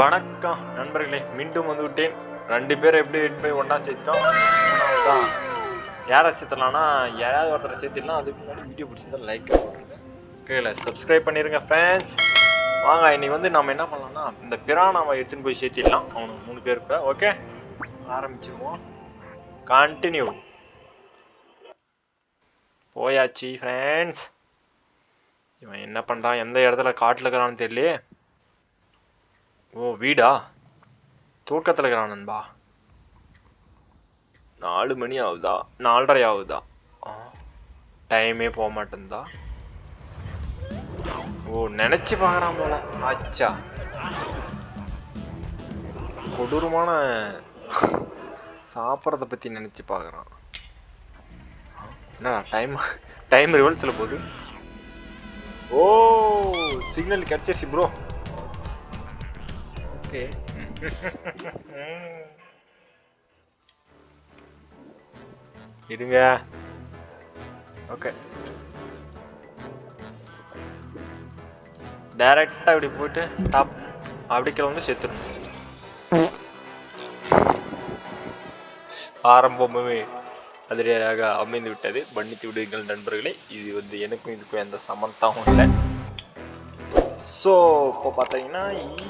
வணக்கம் நண்பர்களே. மீண்டும் வந்து விட்டேன் ரெண்டு பேரும் எப்படி எட்டு போய் ஒன்றா சேர்த்துட்டோம்? தான் யாரை சேர்த்தலாம்னா யாராவது ஒருத்தரை சேர்த்திடலாம். அதுக்கு முன்னாடி வீடியோ பிடிச்சிருந்தா லைக் போட்டுருங்க. கீழே சப்ஸ்கிரைப் பண்ணிடுங்க ஃப்ரெண்ட்ஸ் வாங்க இன்னைக்கு வந்து நம்ம என்ன பண்ணலாம்னா இந்த பிராணாவை எடுத்துன்னு போய் சேர்த்திடலாம். அவனுக்கு மூணு பேருக்கு ஓகே ஆரம்பிச்சிருவோம். கண்டினியூ போயாச்சு ஃப்ரெண்ட்ஸ் இவன் என்ன பண்ணுறான் எந்த இடத்துல காட்டில் இருக்கிறான்னு தெரியலையே. ஓ வீடா? தூக்கத்தில் இருக்கிறான் நண்பா. நாலு மணி ஆகுதா? நாலரை ஆகுதா? ஆ டைமே போக மாட்டேன்தா. ஓ நினச்சி பார்க்குறான் போல. ஆச்சா கொடூரமான சாப்பிட்றத பற்றி நினச்சி பார்க்குறான். என்ன டைம் டைம் ரிவல்ஸில் போகுது? ஓ சிக்னல் கிடச்சிருச்சு ப்ரோ ஓகே இருங்க ஓகே டைரக்டா இப்படி போயிட்டு டாப் அப்படி கிளம்பி செத்துடும் ஆரம்பமே அதிரடியாக அமைந்து விட்டது மன்னித்து விடுங்கள் நண்பர்களே. இது வந்து எனக்கும் இதுக்கும் எந்த சமந்தாகவும் இல்லை. ஸோ இப்போ பார்த்தீங்கன்னா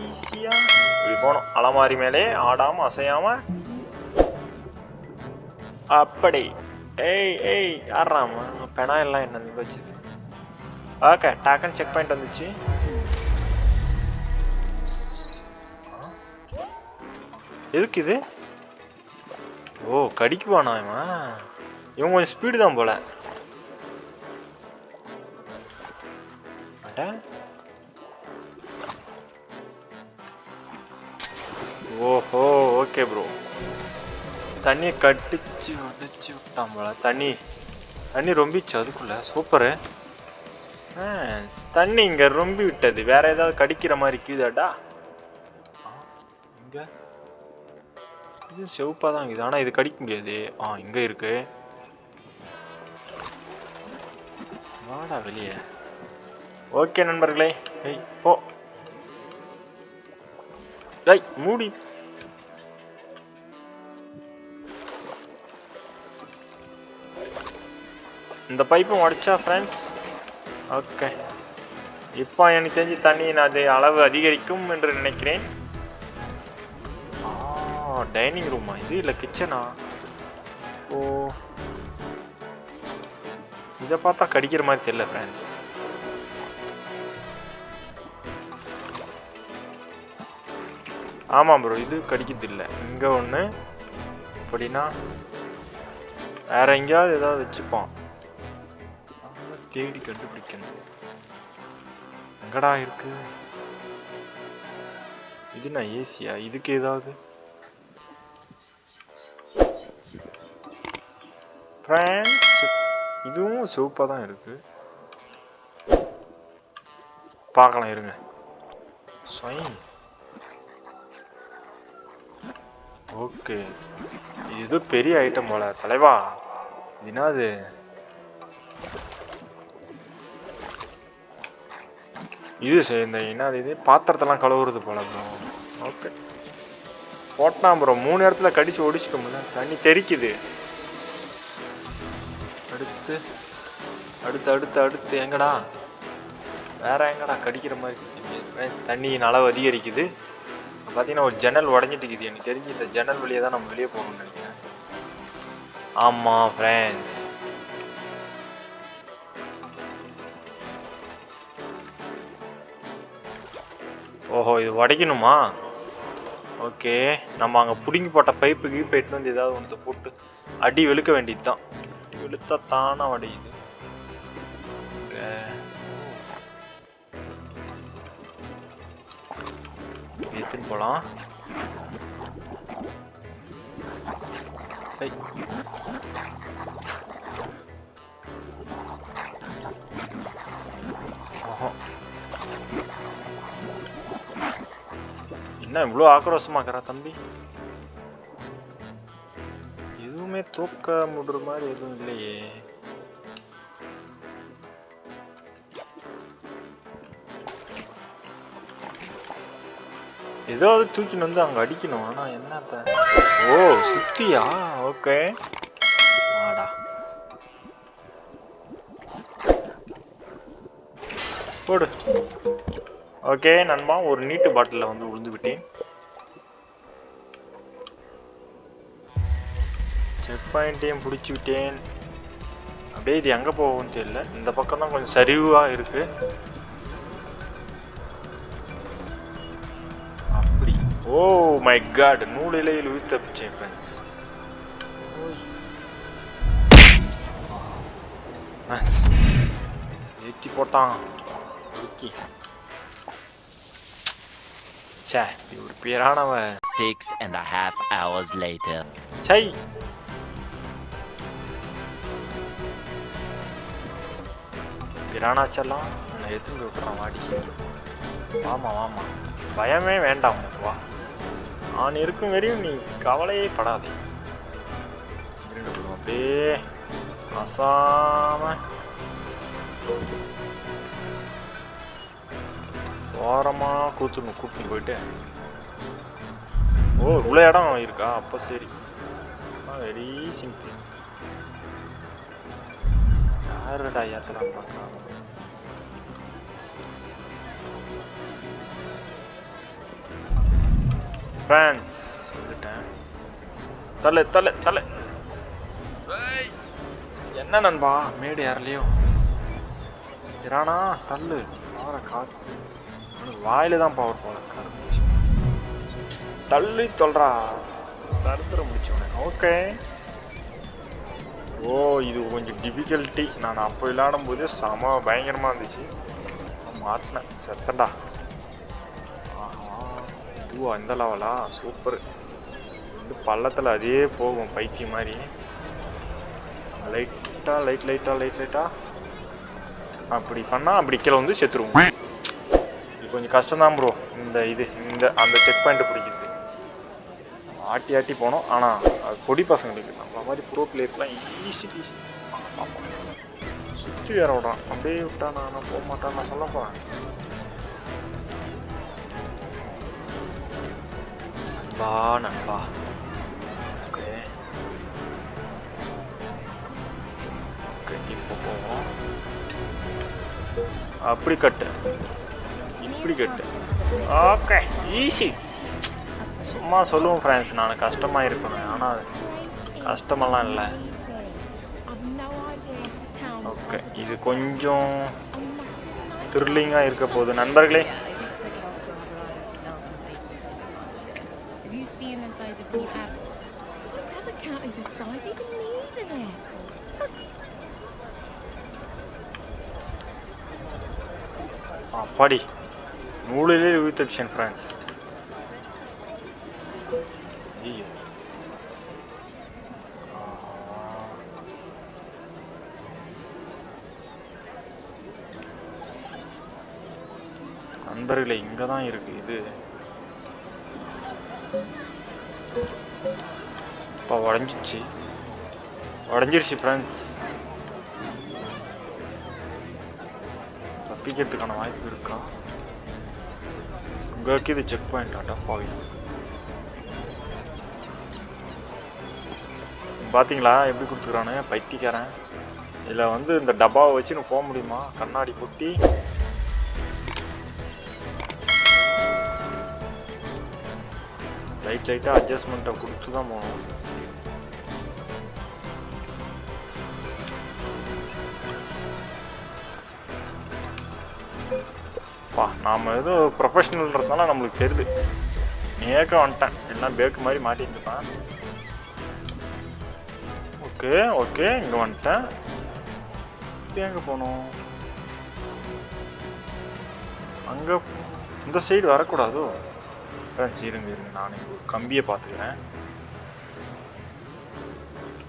ஈஸியாக இப்படி போகணும். அலமாரி மேலே ஆடாமல் அசையாமல் அப்படி. ஏய் ஏய் ஆடுறாமா பெனா எல்லாம் என்ன வச்சு வச்சுது ஓகே டேக்கன் செக் பாயிண்ட் வந்துச்சு. எதுக்கு இது? ஓ கடிக்குவானா இவன்? இவன் கொஞ்சம் ஸ்பீடு தான் போல. அட. ஓஹோ ஓகே ப்ரோ தண்ணியை கட்டிச்சு உடைச்சு விட்டான் போல. தண்ணி தண்ணி ரொம்பிச்சு அதுக்குள்ள. சூப்பரு. ஆ, தண்ணி இங்க ரொம்பி விட்டது. வேற ஏதாவது கடிக்கிற மாதிரி இருக்குதாடா ஆ, இங்க? இது செவப்பா தான் இருக்குது. ஆனா இது கடிக்க முடியாது. ஆ இங்க இருக்கு. வாடா வெளியே. ஓகே நண்பர்களே. ஏய் போ. டேய் மூடி. இந்த பைப்பும் உடைச்சா ஃப்ரெண்ட்ஸ் ஓகே இப்போ எனக்கு தெரிஞ்சு தண்ணியின் அது அளவு அதிகரிக்கும் என்று நினைக்கிறேன். டைனிங் ரூமா இது? இல்லை கிச்சனா ஓ. இதை பார்த்தா கடிக்கிற மாதிரி தெரியல ஃப்ரெண்ட்ஸ் ஆமாம் ப்ரோ இது கடிக்கிறது இல்லை. இங்கே ஒன்று அப்படின்னா வேற எங்கேயாவது ஏதாவது வச்சுப்பான் தேடி கண்டுபிடிக்கணும். எங்கடா இருக்கு? இது நான் ஏசியா? இதுக்கு ஏதாவது? இதுவும் சிவப்பாக தான் இருக்கு. பார்க்கலாம் இருங்க. ஸ்வைன் ஓகே இது பெரிய ஐட்டம் போல தலைவா. இது என்னது? இது சரி, இந்த என்னது இது? பாத்திரத்தெல்லாம் கழுவுறது போல ப்ரோ ஓகே போட்டான் ப்ரோ மூணு இடத்துல கடிச்சு ஒடிச்சிட்டோம்ல. தண்ணி தெறிக்குது அடுத்து அடுத்து அடுத்து அடுத்து எங்கடா? வேற எங்கடா கடிக்கிற மாதிரி தண்ணியின் அளவு அதிகரிக்குது. பார்த்தீங்கன்னா ஒரு ஜன்னல் உடஞ்சிட்டு இருக்குது. எனக்கு தெரிஞ்சு இந்த ஜன்னல் வழியாக தான் நம்ம வெளியே போகணும்னு நினைக்கிறேன். ஆமாம் ஃப்ரெண்ட்ஸ் ஓஹோ இது உடைக்கணுமா ஓகே நம்ம அங்கே பிடுங்கி போட்ட பைப்பு கீப்பு எட்டு வந்து ஏதாவது ஒன்று போட்டு அடி வெளுக்க வேண்டியது தான் வெளுத்தா தானா உடையுது எடுத்துன்னு போகலாம் ஐய். என்ன இவ்வளோ ஆக்ரோஷமாக்குறா தம்பி எதுவுமே தூக்க முடுற மாதிரி எதுவும் இல்லையே ஏதாவது தூக்கின்னு வந்து அங்கே அடிக்கணும் ஆனால் என்னத்த ஓ சுத்தியா ஓகே ஆடா போடு ஓகே நண்பா ஒரு நீட்டு பாட்டிலில் வந்து விழுந்து விட்டேன் செக் பாயிண்ட்டையும் பிடிச்சி விட்டேன். அப்படியே இது எங்கே போகும்னு தெரியல. இந்த பக்கம் தான் கொஞ்சம் சரிவாக இருக்குது அப்படி. ஓ மை காட் நூலிலையில் உயிர் தப்பிச்சேன் ஃப்ரெண்ட்ஸ் ஏற்றி போட்டான். இறுக்கி. இப்படி ஒரு பேரானவன். And a half hours later. சை பிராணாச்செல்லாம் உன்னை எடுத்துட்டு விட்டுறான் வாடி. வாமா வாமா. பயமே வேண்டாம் உனக்கு வா. நான் இருக்கும் வரையும் நீ கவலையே படாதே. அப்படியே. அசாம. ஓரமாக கூத்துணும் கூப்பிட்டு போயிட்டு. ஓ இவ்வளோ இடம் இருக்கா? அப்போ சரி. வெரி சிம்பிள் யாருடா ஏத்தலாம் பார்க்கலாம் ஃப்ரான்ஸ் வந்துட்டேன் தலை தலை தலை என்ன நண்பா? மேடு யாரலையோ. இரானா தள்ளு. ஆற காத்து. வாயில தான் பவர் போல கருந்துச்சு தள்ளி சொல்றா தருத்துற முடிச்சவனே. ஓகே ஓ இது கொஞ்சம் டிஃபிகல்ட்டி நான் அப்போ விளையாடும் போது செம பயங்கரமாக இருந்துச்சு. மாட்டினேன். செத்தண்டா ஆஹா. இதுவா இந்த லெவலா சூப்பர் வந்து பள்ளத்தில் அதே போகும் பைத்தியம் மாதிரி. லைட்டாக லைட் லைட்டாக லைட் லைட்டாக அப்படி பண்ணால் அப்படி கீழே வந்து செத்துருவோம். கொஞ்சம் கஷ்டம்தான் ப்ரோ இந்த இது இந்த அந்த செக் பாயிண்ட்டை பிடிக்கிறது ஆட்டி ஆட்டி போனோம். ஆனால் அது பொடி பசங்களுக்கு நம்மள மாதிரி ப்ரோ பிளேயர்லாம் ஈஸி ஈஸி சுற்றி வேற விடுறான் அப்படியே விட்டா நான் நான் போக மாட்டேன் நான் சொல்ல போகிறேன் நண்பா நண்பா. ஓகே. ஓகே இப்போ போவோம். அப்படி கட்டு எப்படி கட்டு ஓகே ஈஸி சும்மா சொல்லுவோம் ஃப்ரெண்ட்ஸ் நான் கஷ்டமாக இருக்கணும் ஆனால் கஷ்டமெல்லாம் இல்லை. ஓகே இது கொஞ்சம் த்ரில்லிங்காக இருக்க போகுது. நண்பர்களே. அப்பாடி. நூலிலே உயிர்த்தப்ஷன் ஃப்ரெண்ட்ஸ் ஐயோ நண்பர்களே இங்கே தான் இருக்கு இது இப்போ உடஞ்சிச்சு உடஞ்சிருச்சு ஃப்ரெண்ட்ஸ் தப்பிக்கிறதுக்கான வாய்ப்பு இருக்கா உங்களுக்கு இது செக் பாயிண்ட் அடப்பாவி பார்த்தீங்களா எப்படி கொடுத்துக்கிறானு பைத்திக்காரன் இதில் வந்து இந்த டப்பாவை வச்சு நான் போக முடியுமா? கண்ணாடி கொட்டி. லைட் லைட்டாக அட்ஜஸ்ட்மெண்ட்டை கொடுத்து தான் போகணும். பா நாம் ஏதோ ப்ரொஃபஷனல்ன்றதுனால நம்மளுக்கு தெரியுது. நேக்க வந்துட்டேன். எல்லாம் பேக்கு மாதிரி மாட்டிட்டு ஓகே ஓகே இங்கே வந்துட்டேன். இப்போ எங்கே போகணும்? அங்கே இந்த சைடு வரக்கூடாதோ? ஃப்ரெண்ட்ஸ் இருங்க இருங்க நான் இங்கே ஒரு கம்பியை பார்த்துக்கிறேன்.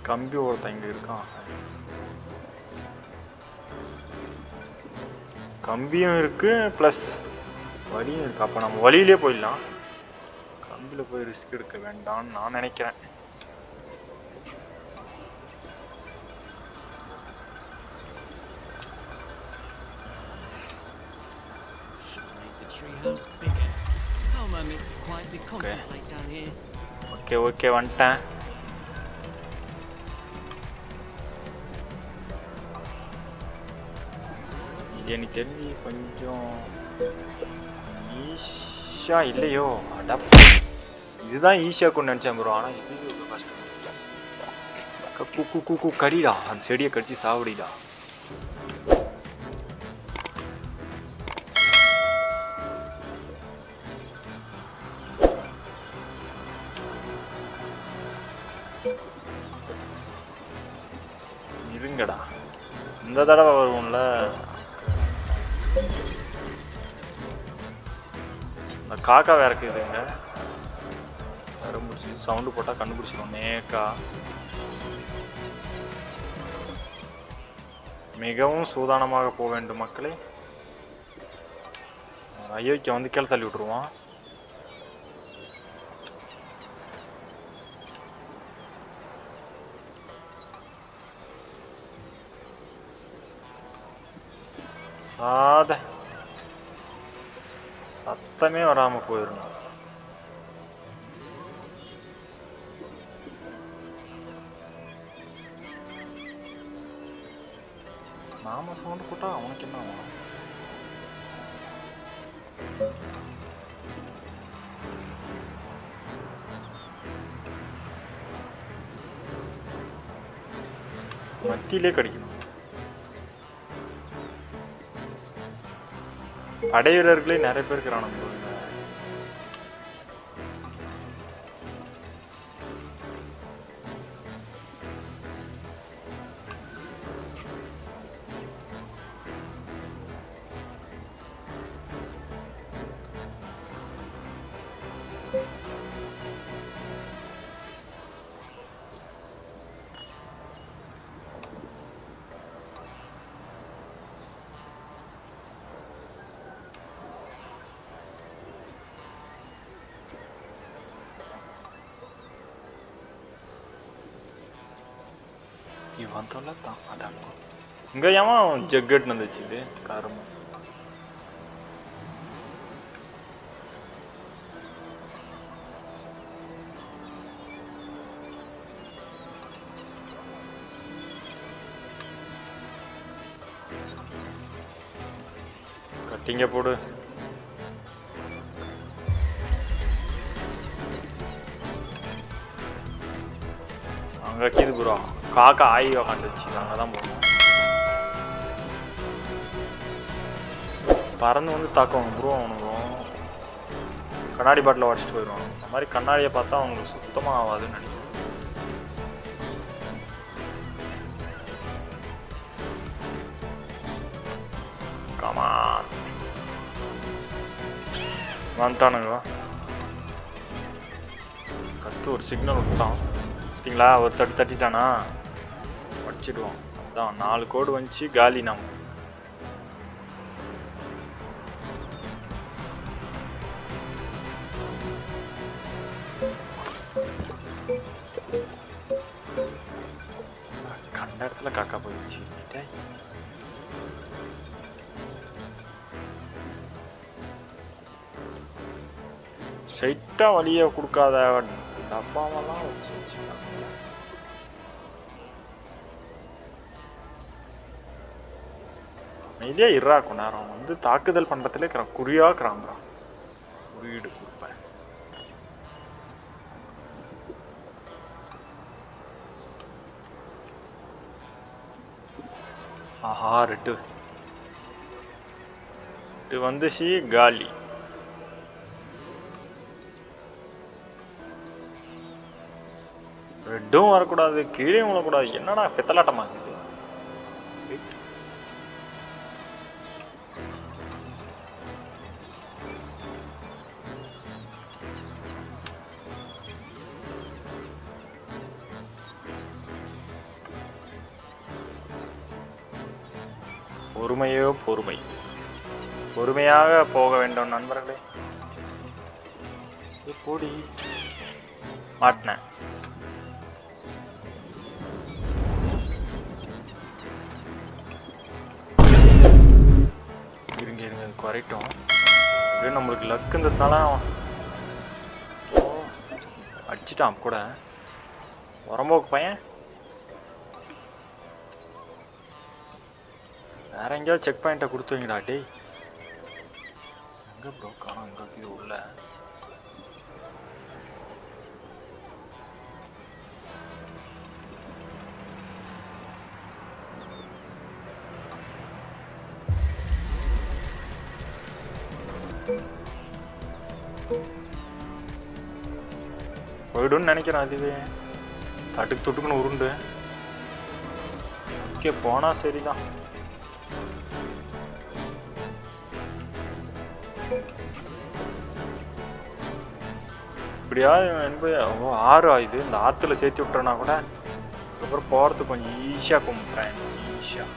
கம்பி ஒருத்தன் இங்கே இருக்கான். கம்பியும் இருக்கு ப்ளஸ் வழியும் இருக்கு. அப்போ நம்ம வழியிலே போயிடலாம். கம்பியில் போய் ரிஸ்க் எடுக்க வேண்டாம்னு நான் நினைக்கிறேன். Should make the எனக்கு தெரிஞ்சு கொஞ்சம் ஈஷா இல்லையோ அடப் இதுதான் ஈஷா கொண்டு நினச்சேன் ப்ரோ ஆனால் இது ரொம்ப கஷ்டம் கு கு கு கு கடிடா அந்த செடியை கடிச்சு சாவடிடா இருங்கடா இந்த தடவை வருவோம்ல காக்கா வேற இருக்குதுங்க வேற முடிச்சு சவுண்டு போட்டால் கண்டுபிடிச்சிடும் நேக்கா. மிகவும் சூதானமாக போக வேண்டும் மக்களே. அயோக்கிய வந்து கீழே தள்ளி விட்டுருவான். சாத. சத்தமே வராம போயிடணும் நாம சவுண்ட் போட்டா அவனுக்கு என்ன ஆகும் மத்தியிலே கடிக்கணும் படை வீரர்களே நிறைய பேர் இருக்கிறான் நம்ம தொல்லை தான் அதான் இங்க ஏமா ஜக்கெட் வந்துச்சு இது காரமா. கட்டிங்க போடு. அங்க கீது ப்ரோ காக்கா ஆய் உக்காந்துச்சு அங்கே தான் போகணும் பறந்து வந்து தாக்குவாங்க ப்ரோ அவனுக்கும் கண்ணாடி பாட்டில் உடச்சிட்டு போயிடுவாங்க அந்த மாதிரி கண்ணாடியை பார்த்தா அவங்களுக்கு சுத்தமாக ஆகாதுன்னு நினைக்கிறேன். கமான் வந்துட்டானுங்க. கத்து ஒரு சிக்னல் விட்டான் பார்த்தீங்களா? ஒரு தட்டு தட்டிட்டானா? வச்சிடுவோம். அதான் நாலு கோடு வந்துச்சு காலி நம்ம. கண்ட இடத்துல காக்கா போயிடுச்சு. ஸ்ட்ரைட்டாக வழியை கொடுக்காத டப்பாவெல்லாம் வச்சு வச்சுக்கலாம் அமைதியா இருறா கொஞ்ச நேரம். வந்து தாக்குதல் பண்றதுல இருக்கிறான் குறியா இருக்கிறான் குறியீடு கொடுப்பேன். ஆஹா ரெட்டு. இது வந்து சி காலி. ரெட்டும் வரக்கூடாது கீழே விழக்கூடாது. என்னடா பித்தலாட்டமா பொறுமையோ பொறுமை. பொறுமையாக போக வேண்டும் நண்பர்களே. கூடி. மாட்டினேன் இருங்க இருங்க இது குறைட்டும் இது நம்மளுக்கு லக் இருந்ததுனால அவன் அடிச்சிட்டான் கூட. உரம்போக்கு பையன். வேற எங்கேயாவது செக் பாயிண்ட்டை கொடுத்து வைங்கடா டேய் ப்ரோ காணும் எங்க இது உள்ள? போயிடும்னு நினைக்கிறேன் அதுவே. தட்டுக்கு துட்டுக்குன்னு உருண்டு. ஓகே போனா சரிதான். இப்படியாவது என்பது ஆறு ஆயுது. இந்த ஆற்றுல சேர்த்து விட்டுறனா கூட அதுக்கப்புறம் போகிறதுக்கு கொஞ்சம் ஈஸியாக கும்பிட்றேன் ஈஸியாக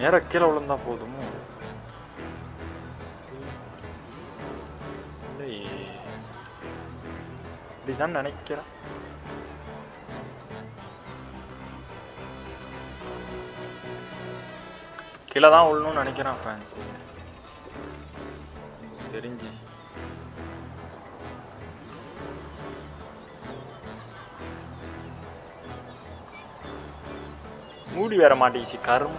நேராக கீழே விழுந்தா போதும். இப்படிதான் நினைக்கிறேன். கீழே தான் விழணும்னு நினைக்கிறேன் ஃப்ரான்ஸ் தெரிஞ்சு. மூடி வேற மாட்டேங்குச்சு கரும்.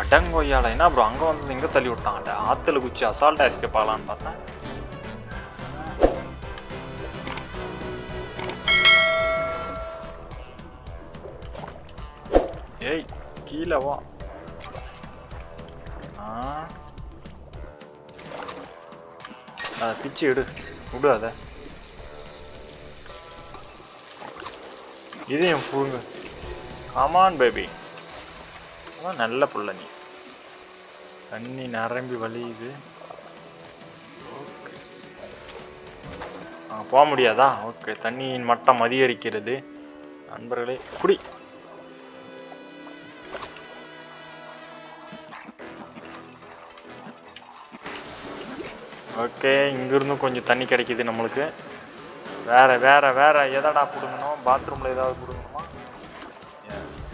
அடங்கொய்யால என்ன ப்ரோ அங்க வந்து இங்க தள்ளி விட்டான். அட ஆத்துல குச்சி அசால்ட்டா எஸ்கேப் ஆகலான்னு பார்த்தேன். கீழே வா ஆ அதை பிச்சு எடு விடு அதை இதையும் புடுங்க கமான் பேபி அதான் நல்ல புள்ள நீ தண்ணி நிரம்பி வலியுது போக முடியாதா ஓகே தண்ணியின் மட்டம் அதிகரிக்கிறது நண்பர்களே குடி ஓகே இங்கிருந்தும் கொஞ்சம் தண்ணி கிடைக்குது நம்மளுக்கு. வேற வேற வேற எதடா பிடுங்கணும் பாத்ரூம்ல ஏதாவது பிடுங்கணுமா? S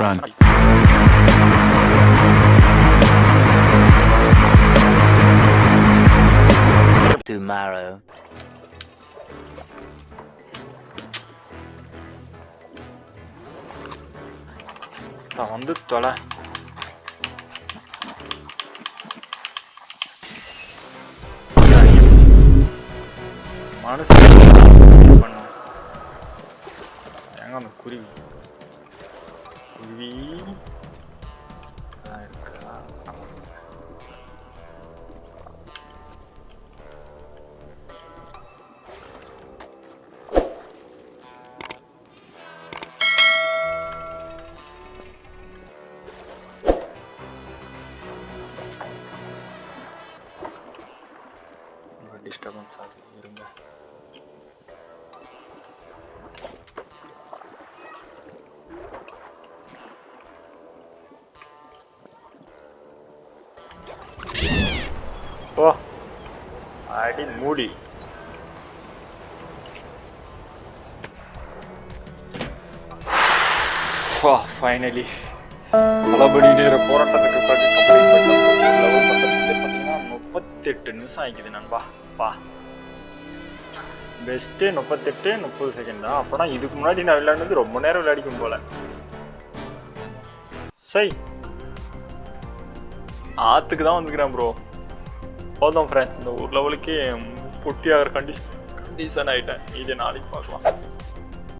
Run. Tomorrow. நான் வந்து தொலை. மனசு பண்ணு எங்க அந்த குருவி? குருவி? ஓ அடி மூடி. ஃபைனலி பலபடி போராட்டத்துக்கு பிறகு கம்ப்ளீட் பண்ண லெவல் பார்த்தீங்கன்னா முப்பத்தெட்டு நிமிஷம் ஆகிக்குது நண்பா. பா. பெஸ்ட்டு முப்பத்தெட்டு முப்பது செகண்ட் தான் அப்போனா இதுக்கு முன்னாடி நான் விளையாடுனது ரொம்ப நேரம் விளையாடிக்கும் போல. சை. ஆத்துக்கு தான் வந்துக்கிறேன் ப்ரோ போதும் ஃப்ரெண்ட்ஸ் இந்த ஒரு லெவலுக்கு பொட்டி ஆகிற கண்டிஷன் கண்டிஷன் ஆகிட்டேன் இது நாளைக்கு பார்க்கலாம்.